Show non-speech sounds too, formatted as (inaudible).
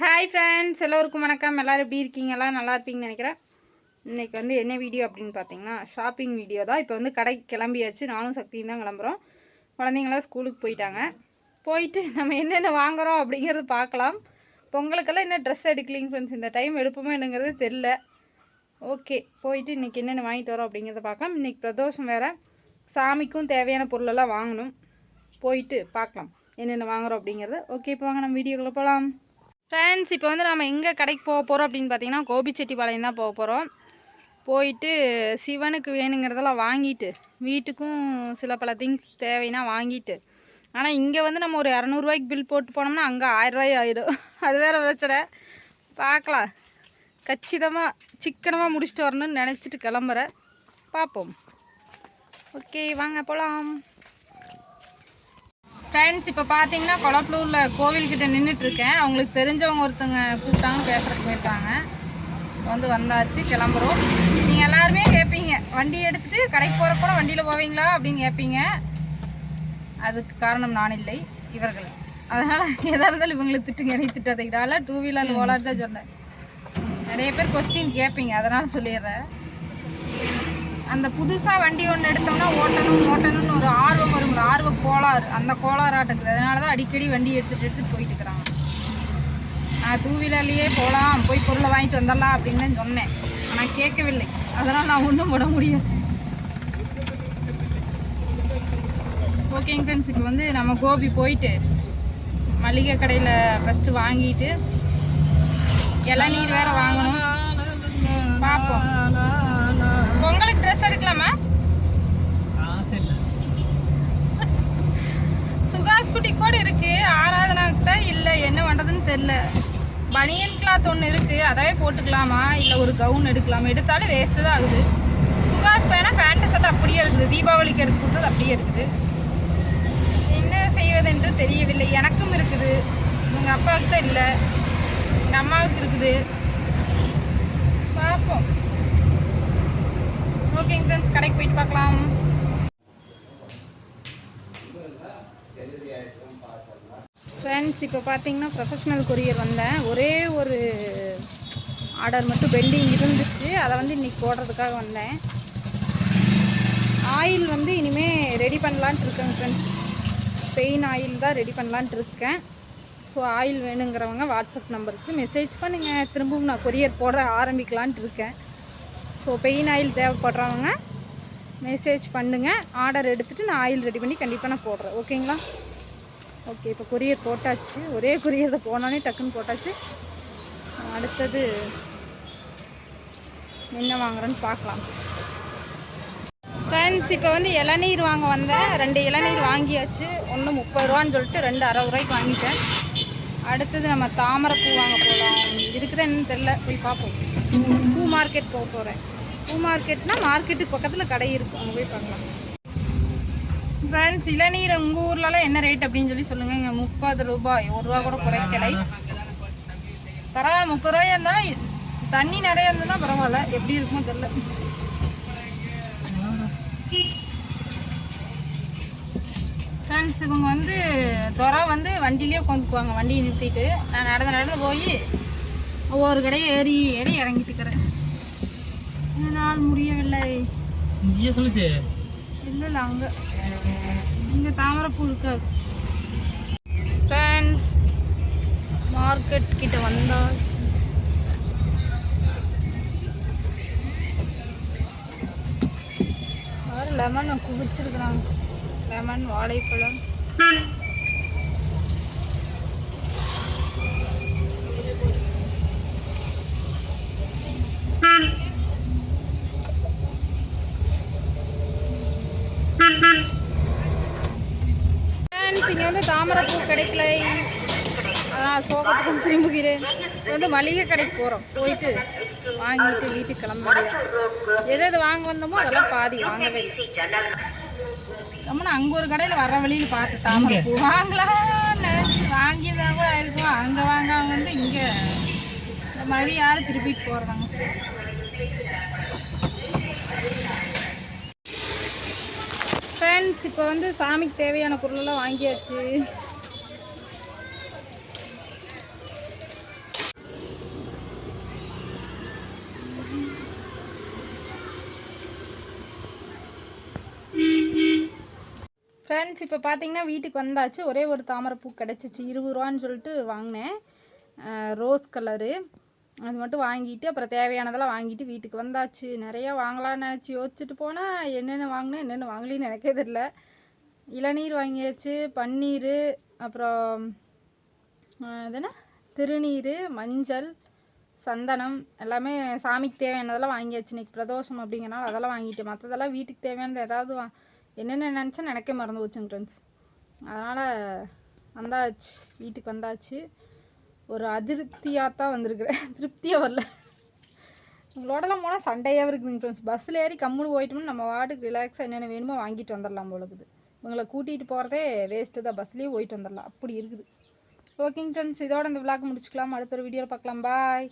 Hi friends எல்லோருக்கும் வணக்கம். எல்லோரும் எப்படி இருக்கீங்க? எல்லாம் நல்லா இருப்பீங்கன்னு நினைக்கிறேன். இன்றைக்கி வந்து என்ன வீடியோ அப்படின்னு பார்த்தீங்கன்னா ஷாப்பிங் வீடியோ தான். இப்போ வந்து கடைக்கு கிளம்பியாச்சு. நானும் சக்தியும் தான் கிளம்புறோம். குழந்தைங்களாம் ஸ்கூலுக்கு போயிட்டாங்க. போயிட்டு நம்ம என்னென்ன வாங்குறோம் அப்படிங்கிறது பார்க்கலாம். பொங்கலுக்கெல்லாம் என்ன ட்ரெஸ் எடுக்கலிங்க ஃப்ரெண்ட்ஸ் இந்த டைம் எடுப்போமோ என்னங்கிறது தெரில ஓகே போயிட்டு இன்றைக்கி என்னென்ன வாங்கிட்டு வரோம் அப்படிங்கிறத பார்க்கலாம். இன்றைக்கி பிரதோஷம் வேறு. சாமிக்கும் தேவையான பொருளெல்லாம் வாங்கணும். போயிட்டு பார்க்கலாம். என்னென்ன வாங்குறோம் அப்படிங்கிறது. ஓகே இப்போ வாங்க நம்ம வீடியோக்குள்ளே போகலாம் ஃப்ரெண்ட்ஸ் இப்போ வந்து நம்ம எங்கே கடைக்கு போக போகிறோம் அப்படின்னு பார்த்தீங்கன்னா கோபிச்செட்டிப்பாளையம் தான் போக போகிறோம் போயிட்டு சிவனுக்கு வேணுங்கிறதெல்லாம் வாங்கிட்டு வீட்டுக்கும் சில பல திங்ஸ் தேவைன்னா வாங்கிட்டு. ஆனால் இங்கே வந்து நம்ம ஒரு இரநூறுவாய்க்கு பில் போட்டு போனோம்னா அங்கே ஆயிரரூவாய் ஆயிடும். அது வேறு பிரச்சனை. பார்க்கலாம் கச்சிதமாக சிக்கனமாக முடிச்சுட்டு வரணும்னு நினச்சிட்டு கிளம்புறேன். பார்ப்போம் ஓகே வாங்க போகலாம் ஃப்ரெண்ட்ஸ் இப்போ பார்த்தீங்கன்னா கொளப்பலூரில் கோவில்கிட்ட நின்றுட்டுருக்கேன் அவங்களுக்கு தெரிஞ்சவங்க ஒருத்தங்க கூப்பிட்டாங்க பேசுகிறதுக்கு போயிட்டாங்க வந்து வந்தாச்சு கிளம்புறோம். நீங்கள் எல்லாருமே கேட்பீங்க வண்டி எடுத்துகிட்டு கடைக்கு போகிற கூட வண்டியில் போவீங்களா அப்படின்னு கேட்பீங்க அதுக்கு காரணம் நான் இல்லை இவர்கள். அதனால் எதாக இருந்தாலும் இவங்களை திட்டுங்க திட்டத்தை திட்டதுக்கிட்டால டூ வீலர் ஓலாட்டு தான் சொன்னேன். நிறைய பேர் கொஸ்டின் கேட்பீங்க அதனால் சொல்லிடுறேன். அந்த புதுசாக வண்டி ஒன்று எடுத்தோம்னா ஓட்டணும் ஓட்டணும்னு ஒரு ஆர்வம் வரும் ஆர்வ கோளாறு. அந்த கோளாறாட்டக்குது அதனால தான் அடிக்கடி வண்டி எடுத்துகிட்டு எடுத்துகிட்டு போயிட்டு இருக்கிறாங்க. நான் டூ வீலர்லேயே போகலாம் போய் பொருளை வாங்கிட்டு வந்துடலாம் அப்படின்னு சொன்னேன். ஆனால் கேட்கவில்லை. அதனால் நான் ஒன்றும் போட முடியாது. ஓகேங்க ஃப்ரெண்ட்ஸ் இப்போ வந்து நம்ம கோபி போயிட்டு மளிகை கடையில் ஃபஸ்ட்டு வாங்கிட்டு இளநீர் வேறு வாங்கணும். பார்ப்போம் பொங்கலுக்கு ட்ரெஸ் எடுக்கலாமா? சுகாஸ் குட்டி கூட இருக்கு. ஆராதனாக்கிட்ட இல்லை என்ன பண்ணுறதுன்னு தெரில பனியன் கிளாத் ஒன்று இருக்குது அதவே போட்டுக்கலாமா? இல்லை ஒரு கவுன் எடுக்கலாமா? எடுத்தாலும் வேஸ்ட்டு தான் ஆகுது. சுகாஸ் வேணால் பேண்ட் ஷர்ட் அப்படியே இருக்குது. தீபாவளிக்கு எடுத்து கொடுத்தது அப்படியே இருக்குது. என்ன செய்வதென்று தெரியவில்லை. எனக்கும் இருக்குது. எங்கள் அப்பாவுக்கு தான் இல்லை. எங்கள் அம்மாவுக்கு இருக்குது. இருக்கும். ஓகேங்க ஃப்ரெண்ட்ஸ் கடைக்கு போயிட்டு பார்க்கலாம். ஃப்ரெண்ட்ஸ் இப்போ பார்த்தீங்கன்னா ப்ரொஃபஷ்னல் கொரியர் வந்தேன். ஒரே ஒரு ஆர்டர் மட்டும் பெண்டிங் இருந்துச்சு. அதை வந்து இன்றைக்கி போடுறதுக்காக வந்தேன். ஆயில் வந்து இனிமேல் ரெடி பண்ணலான்ட்டு இருக்கேங்க ஃப்ரெண்ட்ஸ் பெயின் ஆயில் தான் ரெடி பண்ணலான்ட்டு இருக்கேன். ஸோ ஆயில் வேணுங்கிறவங்க வாட்ஸ்அப் நம்பருக்கு மெசேஜ் பண்ணுங்கள் திரும்பவும் நான் கொரியர் போட ஆரம்பிக்கலான்ட்டு இருக்கேன். ஸோ பெயின் ஆயில் தேவைப்படுறவங்க மெசேஜ் பண்ணுங்கள் ஆர்டர் எடுத்துகிட்டு நான் ஆயில் ரெடி பண்ணி கண்டிப்பாக நான் போடுறேன். ஓகேங்களா ஓகே இப்போ கொரியர் போட்டாச்சு. ஒரே கொரியரில் போனாலே டக்குன்னு போட்டாச்சு. அடுத்தது என்ன வாங்குறேன்னு பார்க்கலாம். ஃப்ரெண்ட்ஸ் இப்போ வந்து இளநீர் வாங்க வந்தேன். ரெண்டு இளநீர் வாங்கியாச்சு. ஒன்று முப்பது ரூபான்னு சொல்லிட்டு ரெண்டு அறுபது ரூபாய்க்கு வாங்கிட்டேன். அடுத்தது நம்ம தாமரைப்பூ வாங்க போகலாம் இருக்குதா என்னன்னு தெரில போய் பார்ப்போம். பூ மார்க்கெட் போக போகிறேன் பூ மார்க்கெட்னா மார்க்கெட்டுக்கு பக்கத்தில் கடை இருக்கும் அங்கே போய் பார்க்கலாம். ஃப்ரெண்ட்ஸ் இளநீர் உங்கள் ஊர்லலாம் என்ன ரேட் அப்படின்னு சொல்லி சொல்லுங்கள் இங்கே முப்பது ரூபாய். ஒரு ரூபா கூட குறைக்கலை. பரவாயில்ல முப்பது ரூபாயா இருந்தாலும் தண்ணி நிறையா இருந்ததுன்னா பரவாயில்ல. எப்படி இருக்குமோ தெரில ஃப்ரெண்ட்ஸ் இவங்க வந்து துறை வந்து வண்டியிலே உட்காந்துக்குவாங்க. வண்டியை நிறுத்திட்டு நான் நடந்து நடந்து போய் ஒவ்வொரு கடையை ஏறி ஏறி இறங்கிட்டு இருக்கிறேன். என்னால் முடியவில்லை. சொல்லுச்சு. இல்லை இல்லை அங்கே. இங்கே தாமரைப்பூ இருக்காது. ஃப்ரெண்ட்ஸ் மார்க்கெட் கிட்ட வந்தாச்சு. லெமன் குவிச்சிருக்கிறாங்க. லெமன் வாழைப்பழம். இங்கே வந்து தாமரைப்பூ கிடைக்கல. அதனால் சோகத்துக்கும் திரும்புகிறேன். வந்து மளிகை கடைக்கு போகிறோம் போயிட்டு வாங்கிட்டு வீட்டுக்கு கிளம்ப முடியாது எது எது வாங்க வந்தோமோ அதெல்லாம் பாதி வாங்கவே இல்லை. கம்முன்னு அங்கே ஒரு கடையில் வர வழியில் பார்த்து தாமரைப்பூ வாங்கலாம்னு நினச்சி வாங்கியிருந்தா கூட ஆயிருக்கும். அங்கே வாங்காம வந்து இங்கே இந்த மறுபடியும் யாரும் திருப்பிட்டு போகிறதாங்க ஃப்ரெண்ட்ஸ் இப்போ வந்து சாமிக்கு தேவையான பொருளெல்லாம் வாங்கியாச்சு. ஃப்ரெண்ட்ஸ் இப்போ பார்த்தீங்கன்னா வீட்டுக்கு வந்தாச்சு. ஒரே ஒரு தாமரைப்பூ கிடச்சிச்சு. இருபது ரூபான்னு சொல்லிட்டு வாங்கினேன். ரோஸ் கலரு அது மட்டும் வாங்கிட்டு அப்புறம் தேவையானதெல்லாம் வாங்கிட்டு வீட்டுக்கு வந்தாச்சு. நிறையா வாங்கலாம்னு நினச்சி யோசிச்சுட்டு போனால் என்னென்ன வாங்கினேன் என்னென்ன வாங்கலின்னு எனக்கே தெரில இளநீர் வாங்கியாச்சு பன்னீர் அப்புறம் இதுனா திருநீர் மஞ்சள் சந்தனம் எல்லாமே சாமிக்கு தேவையானதெல்லாம் வாங்கியாச்சு. இன்றைக்கி பிரதோஷம் அப்படிங்கிறனால அதெல்லாம் வாங்கிட்டு மற்றதெல்லாம் வீட்டுக்கு தேவையானது ஏதாவது வா என்னென்ன நினச்சா நினைக்க மறந்து போச்சுங்க ஃப்ரெண்ட்ஸ் அதனால் வந்தாச்சு வீட்டுக்கு வந்தாச்சு. ஒரு அதிருப்தியாக தான் வந்திருக்கிறேன். (laughs) திருப்தியாக வரல. உங்களோடலாம் போனால் சண்டையாக இருக்குதுங்க ஃப்ரெண்ட்ஸ் பஸ்ஸில் ஏறி கம்முன்னு போயிட்டோம்னா நம்ம வாட்டுக்கு ரிலாக்ஸாக என்னென்ன வேணுமோ வாங்கிட்டு வந்துடலாம் போல இருக்குது. இவங்களை கூட்டிகிட்டு போகிறதே வேஸ்ட்டு தான். பஸ்லேயே போயிட்டு வந்துடலாம் அப்படி இருக்குது. ஓகேங்க ஃப்ரெண்ட்ஸ் இதோட இந்த விளாக் முடிச்சுக்கலாம். அடுத்த ஒரு வீடியோவில் பார்க்கலாம். பாய்